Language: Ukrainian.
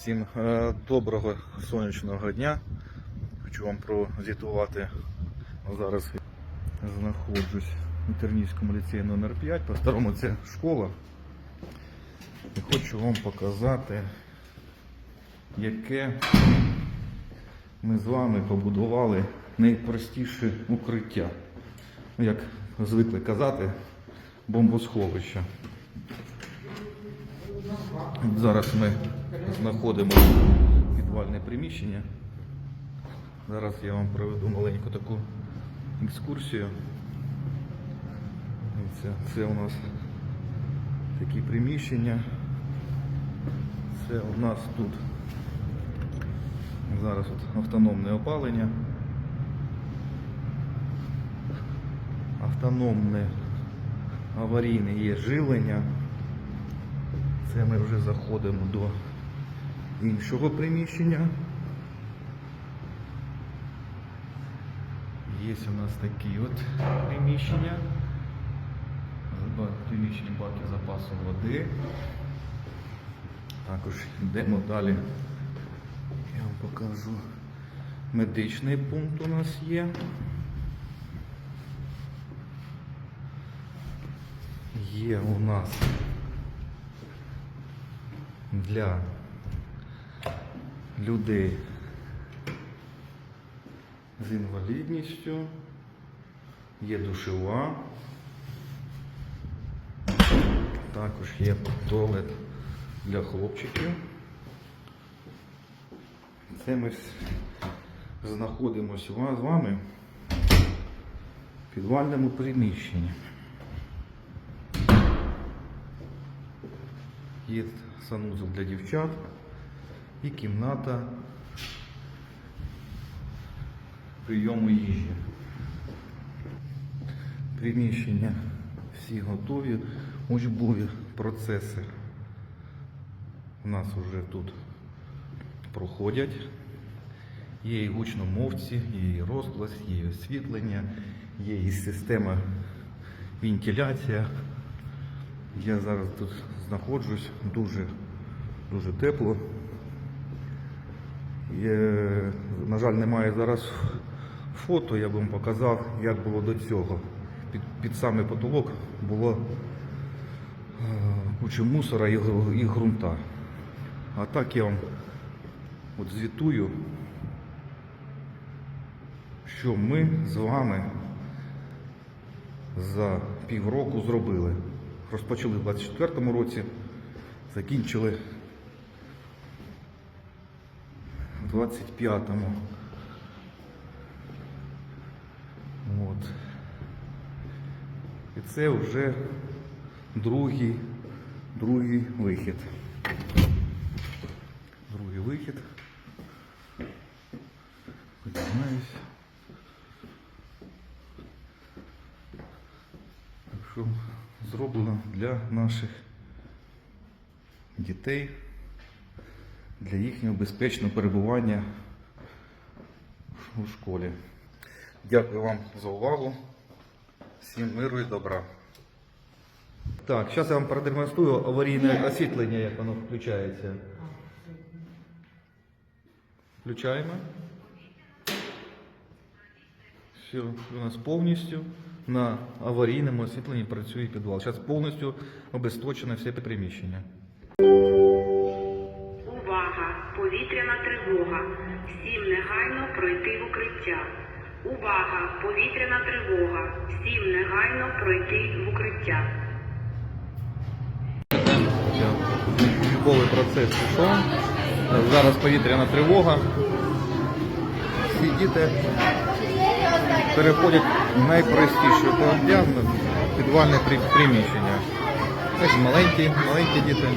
Всім е, доброго сонячного дня. Хочу вам прозвітувати. Зараз знаходжусь у Тернівському ліцеї номер 5 По старому це школа. І хочу вам показати, яке ми з вами побудували найпростіше укриття. Ну, Як звикли казати, бомбосховище. Зараз ми знаходимо підвальне приміщення. Зараз я вам проведу маленьку таку екскурсію. Дивіться, Це у нас такі приміщення. Це у нас тут зараз от автономне опалення. Автономне аварійне є живлення. Це ми вже заходимо до іншого приміщення. Є у нас такі от приміщення. Приміщення баки запасу води. Також йдемо далі. Я вам покажу. Медичний пункт у нас є. Є у нас для людей з інвалідністю, є душева, також є туалет для хлопчиків. Це ми знаходимося з вами в підвальному приміщенні. Є санузел для дівчат і кімната прийому їжі. Приміщення всі готові, учбові процеси у нас вже тут проходять. Є і гучномовці, є і розглас, є і освітлення, є і система вентиляція. Я зараз тут знаходжусь дуже, дуже тепло. Є, на жаль, немає зараз фото, я б вам показав, як було до цього. Під, під самий потолок було е, куча мусора і, і ґрунта. А так я вам от звітую, що ми з вами за півроку зробили. Розпочали в 24-му році, закінчили в 25-му. От. І це вже другий, другий вихід. Другий вихід. Що зроблено для наших дітей, для їхнього безпечного перебування у школі. Дякую вам за увагу. Всім миру і добра. Так, зараз я вам продемонструю аварійне освітлення, як воно включається. Включаємо. Все, у нас повністю на аварійному освітленні працює підвал. Зараз повністю обесточено все приміщення. Повітряна тривога. Всім негайно пройти в укриття. Увага! Повітряна тривога. Всім негайно пройти в укриття. Учбовий процес пішов. Зараз повітряна тривога. Всі діти переходять в найпростіше укриття підвальне приміщення. Ось маленькі, маленькі діти.